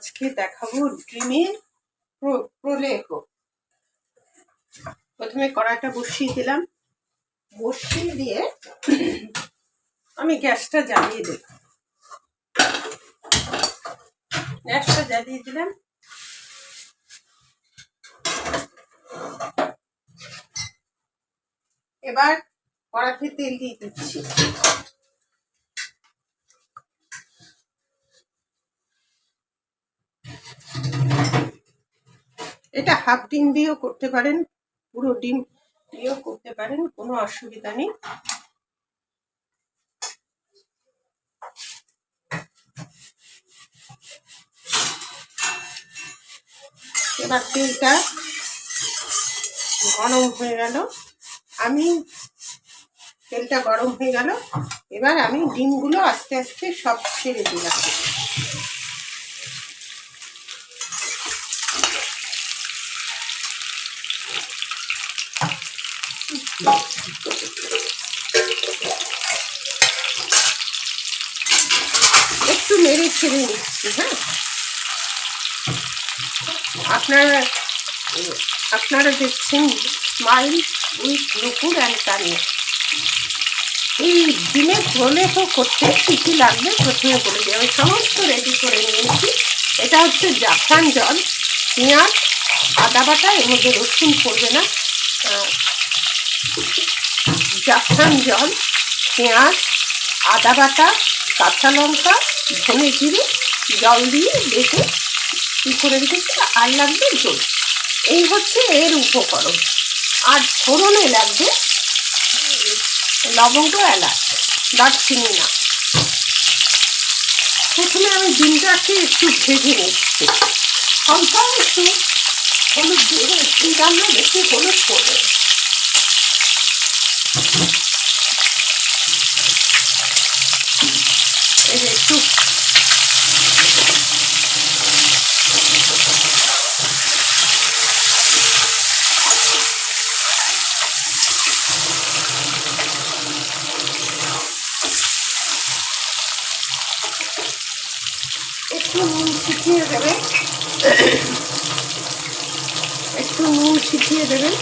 আজকে দেখাবো ডিমের প্র- প্রলেপ প্রথমে কড়াইটা বসিয়ে দিলাম। বসিয়ে দিয়ে আমি গ্যাসটা জ্বালিয়ে দেব গ্যাসটা জ্বালিয়ে দিলাম। এবার কড়াতে তেল দিয়ে দিচ্ছি। এটা হাফ ডিম দিয়েও করতে পারেন, পুরো ডিম দিয়েও করতে পারেন, কোনো অসুবিধা নেই। এবার তেলটা গরম হয়ে গেল। আমি তেলটা গরম হয়ে গেল। এবার আমি ডিমগুলো আস্তে আস্তে সব ছেড়ে দিলাম একটু নেড়ে ছেড়ে নিচ্ছি হ্যাঁ। আপনারা আপনারা দেখছেন স্মাইল উইথ নুপুর অ্যান্ড এই ডিমের প্রলেপ করতে কী কী লাগবে? প্রথমে বলে দিই, আমি সমস্ত রেডি করে নিয়েছি। এটা হচ্ছে জাফরান জল, পেঁয়াজ, আদা বাটা, এর মধ্যে রসুন পড়বে না। জাফরান জল, পেঁয়াজ, আদা বাটা কাঁচা লঙ্কা, ধনে জিরে, জল দিয়ে বেটে কী করে রেখেছি? আর লাগবে জল। এই হচ্ছে এর উপকরণ। আর ফোড়নে লাগবে লবঙ্গ এলাচ, দারচিনি না। প্রথমে আমি ডিমটাকে একটু ভেজে নিচ্ছি। অল্প একটু হলুদ দিয়ে একটু রান্না বেশি হলুদ করবে। একটু একটু নুন ছিটিয়ে দেবে। একটু নুন ছিটিয়ে দেবেন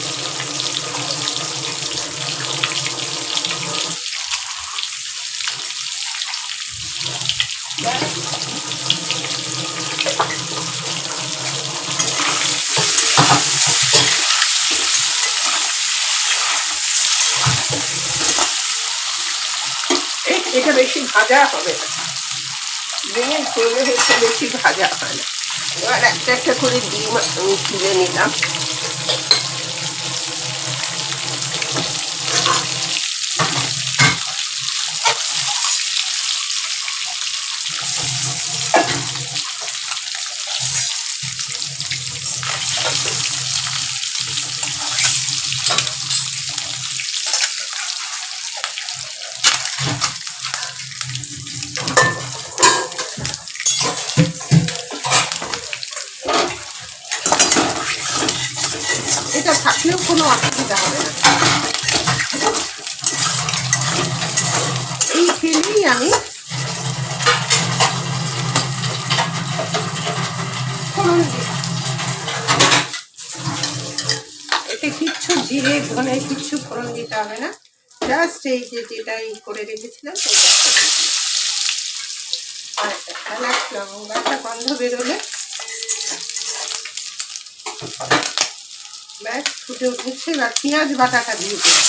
এটা বেশি ভাজা হবে ডিমের তৈরি হচ্ছে বেশি ভাজা হয় না। এবার একটা একটা করে ডিম আমি তুলে নিলাম এটা থাকলেও কোনো অসুবিধা হবে না। এই তেলেই আমি এতে কিচ্ছু জিরে, ধনে, কিচ্ছু ফোড়ন দিতে হবে না। জাস্ট এই যে যেটা করে রেখেছিলাম একটা লবঙ্গ গন্ধ বেরোলে ব্যাস, ফুটে উঠেছে। এবার পেঁয়াজ বাটাটা দিয়ে দেবো।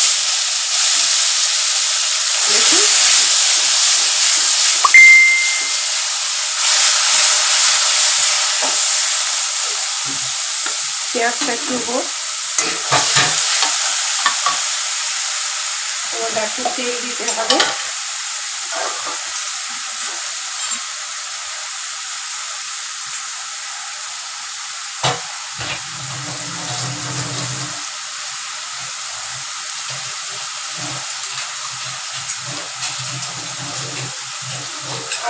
পেঁয়াজটা একটু হোক এবার একটু তেল দিতে হবে।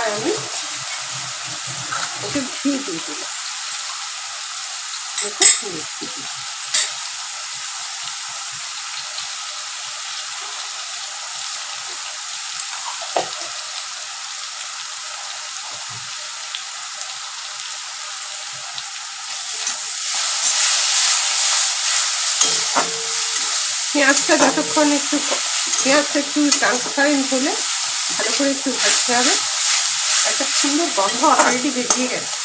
আমি ওকে ঘি দিয়ে দিলাম। ওকে ঘি দিয়ে দিলাম। পেঁয়াজটা যতক্ষণ একটু পেঁয়াজটা একটু ট্রান্সপারেন্ট হলে ভালো করে একটু ভাজতে হবে। একটা সুন্দর গন্ধ অলরেডি বেরিয়ে গেছে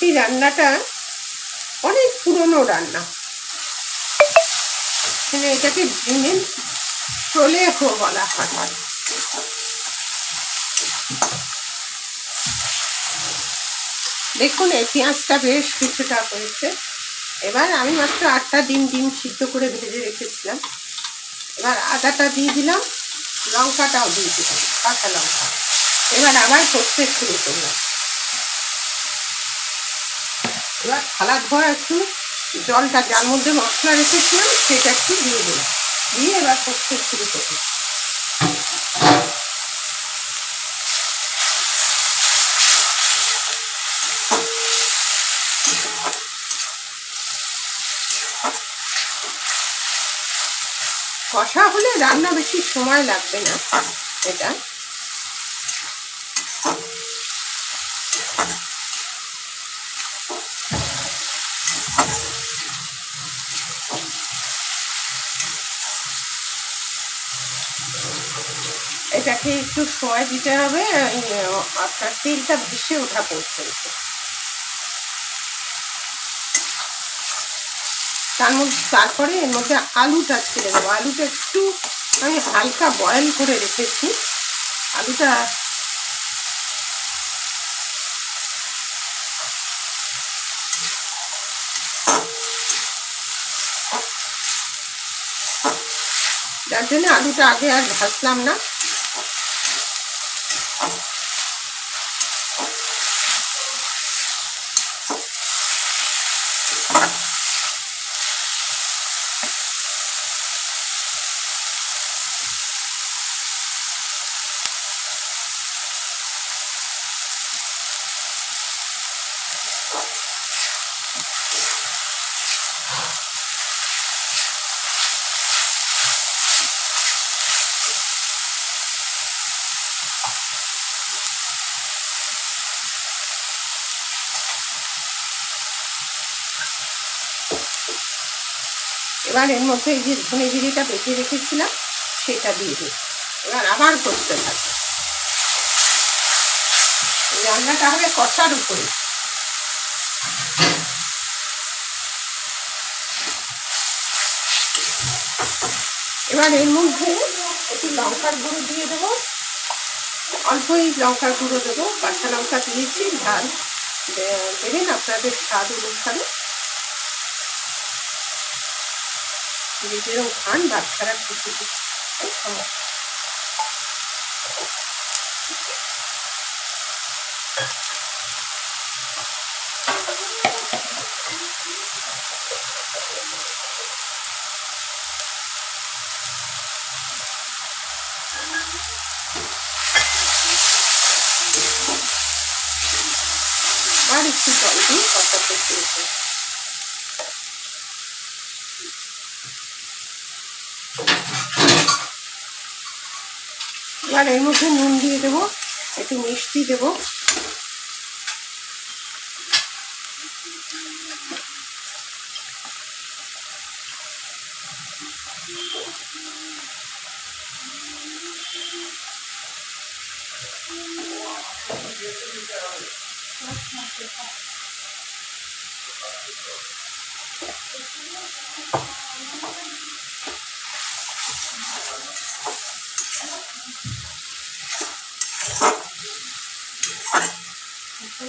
এই রান্নাটা অনেক পুরনো রান্না। এটাকে ডিমের প্রলেপ বলা হয়। দেখুন, এই পেঁয়াজটা বেশ কিছুটা হয়েছে। এবার আমি মাত্র আটটা ডিম ডিম সিদ্ধ করে ভেজে রেখেছিলাম। এবার আদাটা দিয়ে দিলাম, লঙ্কাটাও দিয়ে দিলাম, কাঁচা লঙ্কা। এবার আবার করতে শুরু করলাম। এবার থালা ধোয়া একটু, জলটা যার মধ্যে মশলা রেখেছিলাম সেটা একটু দিয়ে দিলাম। দিয়ে এবার করতে শুরু করি কষা হলে রান্না বেশি সময় লাগবে না, এটা। এটাকে একটু সময় দিতে হবে আপনার তেলটা ভেসে ওঠা পড়ছে তার মধ্যে, তারপরে এর মধ্যে আলুটা ছেড়ে দেবো। আলুটা একটু আমি হালকা বয়েল করে রেখেছি। আলুটা যার জন্য আলুটা আগে আর ভাজলাম না। এবার এর মধ্যে এই যে ধনে জিরেটা রেখেছিলাম, সেটা দিয়ে দিই। এবার আবার করতে এই রান্নাটা হবে কষার উপরে। এবার এর মধ্যে একটু লঙ্কার গুঁড়ো দিয়ে দেবো। অল্পই লঙ্কার গুঁড়ো দেবো। কাঁচা লঙ্কা দিয়েছি, ঝাল দেবেন আপনাদের স্বাদ অনুসারে যে যেরকম খান বাচ্চারা খুশি খুশি খাওয়া। আর একটু জল দিয়ে কষাতে শুরু এবার এর মধ্যে নুন দিয়ে দেবো একটু মিষ্টি দেবো। একটু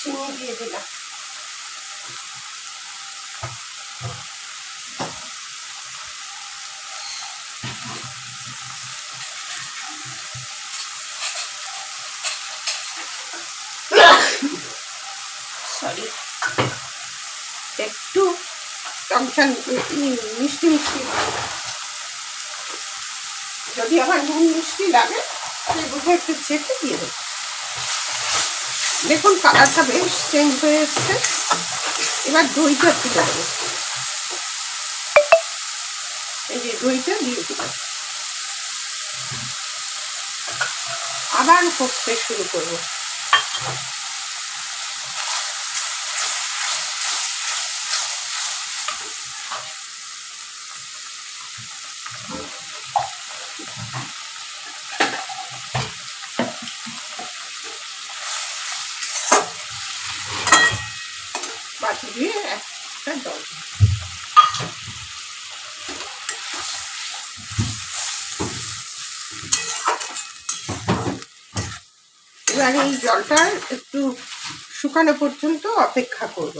চিনি দিয়ে দিলাম সরি একটু টকঝাল মিষ্টি মিষ্টি। যদি আমার নুন মিষ্টি লাগে সেই বুঝে একটু চেপে দিয়ে দেবো। দেখুন, কালারটা বেশ চেঞ্জ হয়ে এসছে। এবার দইটা তুলে দেবো। এই যে দইটা দিয়ে দিলাম। আবার করতে শুরু করব। বাটি দিয়ে একটা জল দিই। এবার এই জলটা একটু শুকানো পর্যন্ত অপেক্ষা করব।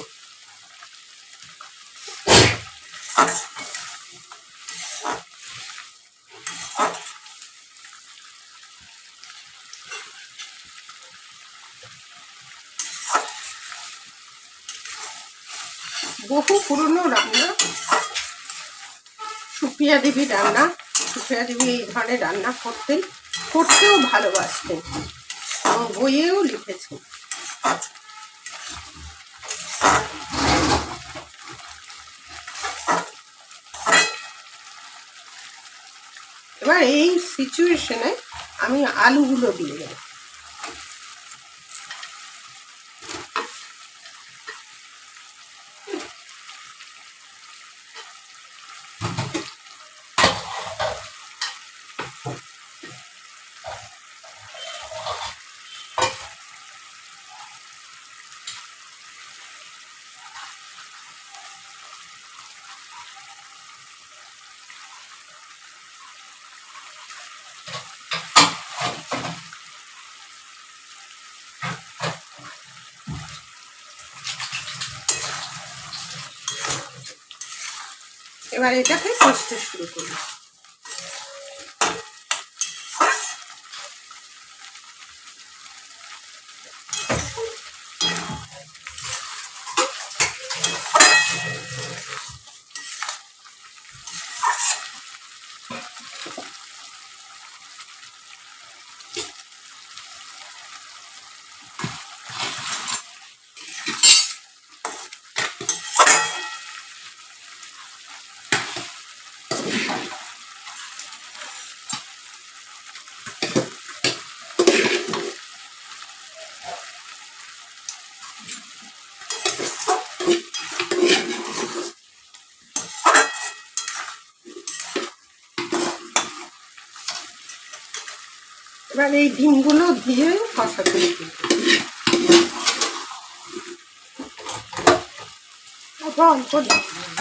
বহু পুরনো রান্না সুপ্রিয়া দেবী রান্না সুপ্রিয়া দেবী এই ধরনের রান্না করতেন করতেও ভালোবাসতেন। বইয়েও লিখেছে এবার এই সিচুয়েশনে আমি আলুগুলো দিয়ে দেবো। এবার এটাকে কষতে শুরু করি এবার এই ডিমগুলো দিয়ে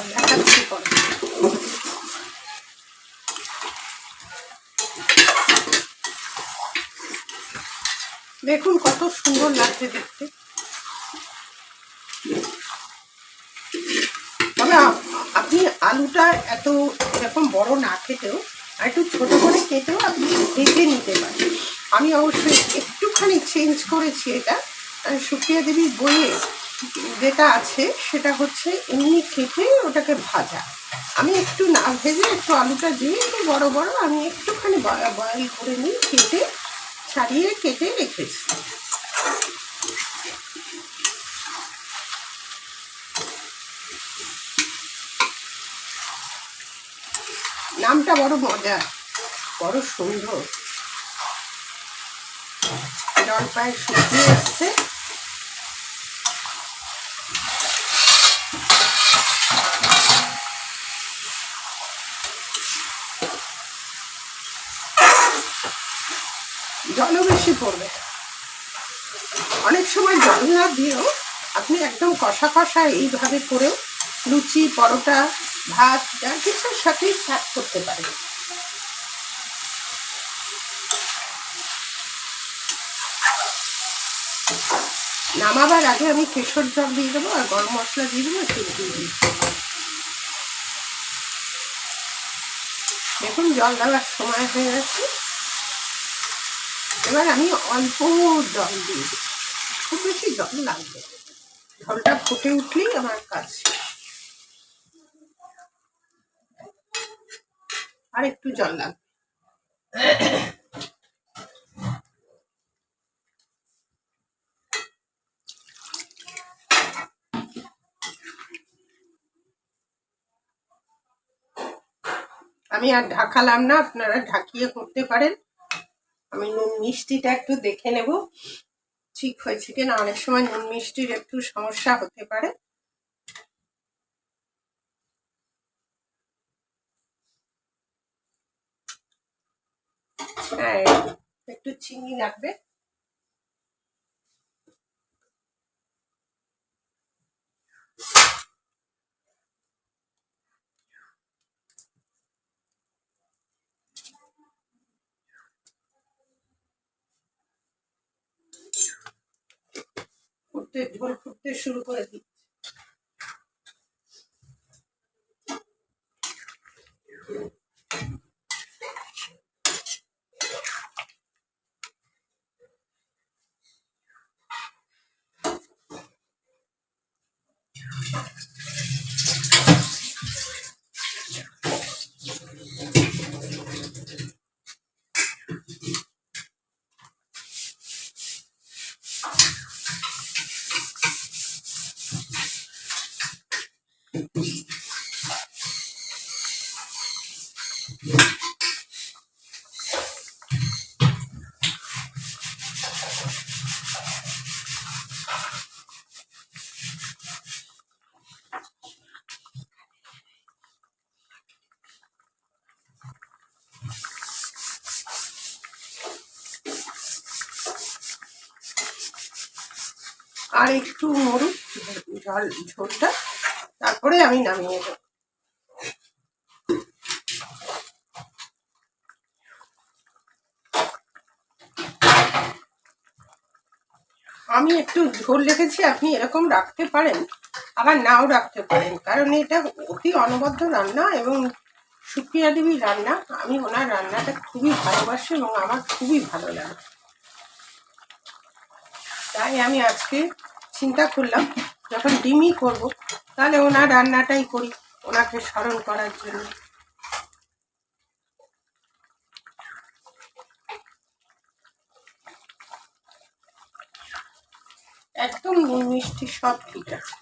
দেখাচ্ছি পরে দেখুন কত সুন্দর লাগছে দেখতে। তবে আপনি আলুটা এত এরকম বড় না খেতেও আর একটু ছোট করে কেটেও আপনি ভেজে নিতে পারেন। আমি অবশ্যই একটুখানি চেঞ্জ করেছি এটা। সুপ্রিয়া দেবীর বইয়ে যেটা আছে, সেটা হচ্ছে এমনি কেটে ওটাকে ভাজা। আমি একটু না ভেজে একটু আলুটা দিয়ে একটু বড় বড় আমি একটুখানি বয়েল করে নিই কেটে, ছাড়িয়ে কেটে রেখেছি। নামটা বড় মজা, বড় সুন্দর। জল প্রায় শুকিয়ে জলও বেশি পড়বে। অনেক সময় জল না দিয়েও আপনি একদম কষা কষা এইভাবে করেও লুচি, পরোটা ভাত, যা কিছুর সাথেই সার্ভ করতে পারেন নামাবার আগে আমি কেশর জল দিয়ে দেবো আর গরম মশলা দিয়ে দেবো একটু দিয়ে দিই দেখুন, জল দেওয়ার সময় হয়ে গেছে। এবার আমি অল্প জল দিয়ে দিই খুব বেশি জল লাগবে। জলটা ফুটে উঠলেই আমার কাজ আর একটু জল লাগবে আমি আর ঢাকালাম না, আপনারা ঢাকিয়ে করতে পারেন। আমি নুন মিষ্টিটা একটু দেখে নেব। ঠিক হয়েছে কিনা? অনেক সময় নুন মিষ্টির একটু সমস্যা হতে পারে। একটু চিনি লাগবে। ফুটতে ঝোল ফুটতে শুরু করে দিই আর একটু মরুক জল ঝোলটা। তারপরে আমি নামিয়ে দেবো আমি একটু ঝোল রেখেছি, আপনি এরকম রাখতে পারেন। আবার নাও রাখতে পারেন, কারণ এটা অতি অনবদ্য রান্না এবং সুপ্রিয়া দেবীর রান্না। আমি ওনার রান্নাটা খুবই ভালোবাসি এবং আমার খুবই ভালো লাগে। তাই আমি আজকে চিন্তা করলাম, যখন ডিমই করব, তাহলে ওনার রান্নাটাই করি, ওনাকে স্মরণ করার জন্য। একদম মিষ্টি সব ঠিক আছে।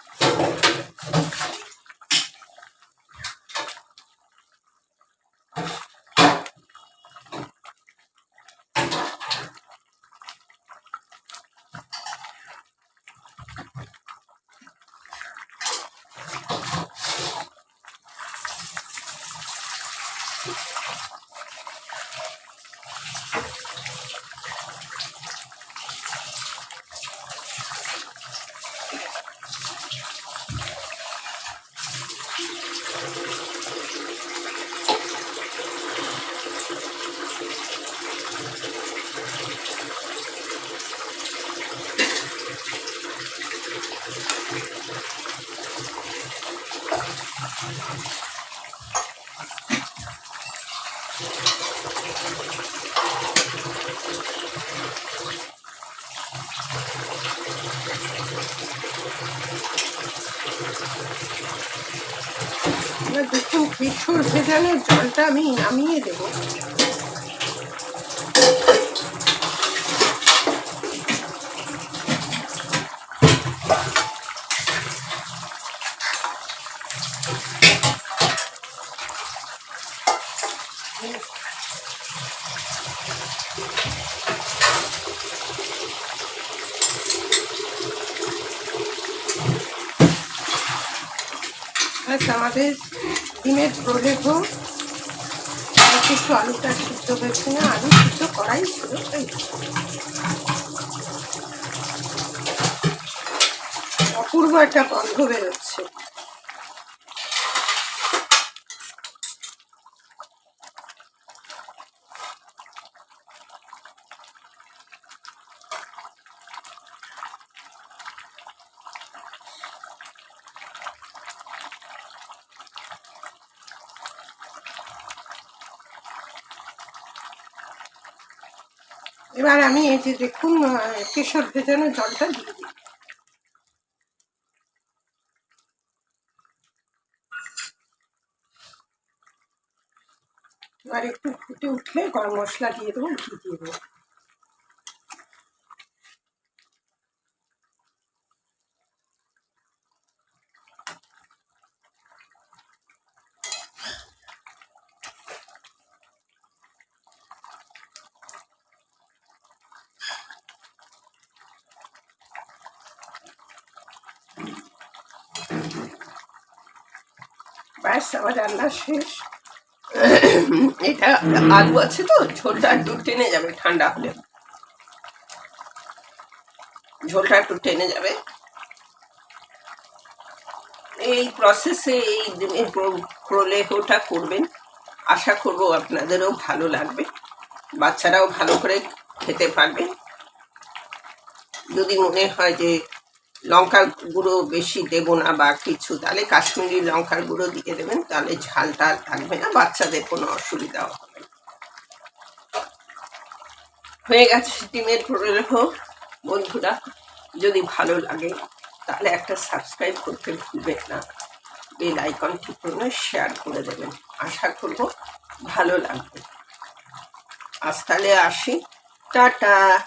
এবার দেখুন কেশর ভেজানোর জলটা আমি নামিয়ে দেবো অপূর্ব একটা গন্ধ বেরোচ্ছে। এবার আমি এই যে দেখুন কেশর ভেজানো জলটা দিই। উঠলে গরম মশলা দিয়ে দেবো ঘি দিয়ে দেবো ব্যাস আমার রান্না শেষ এটা আলু আছে তো ঝোলটা একটু টেনে যাবে ঠান্ডা হলে। ঝোলটা একটু টেনে যাবে। এই প্রসেসে এই প্র- প্রলেহটা করবেন। আশা করব আপনাদেরও ভালো লাগবে। বাচ্চারাও ভালো করে খেতে পারবে। যদি মনে হয় যে লঙ্কার গুঁড়ো বেশি দেবো না বা কিছু, তাহলে কাশ্মীরি লঙ্কার গুঁড়ো দিয়ে দেবেন, তাহলে ঝালটা আর থাকবে না, বাচ্চাদের কোনো অসুবিধা হবে হয়ে গেছে, ডিমের প্রলেহ বন্ধুরা, যদি ভালো লাগে, তাহলে একটা সাবস্ক্রাইব করতে ভুলবেন না। বেল ঠিক করে শেয়ার করে দেবেন। আশা করব ভালো লাগবে। আজ তাহলে আসি। টাটা!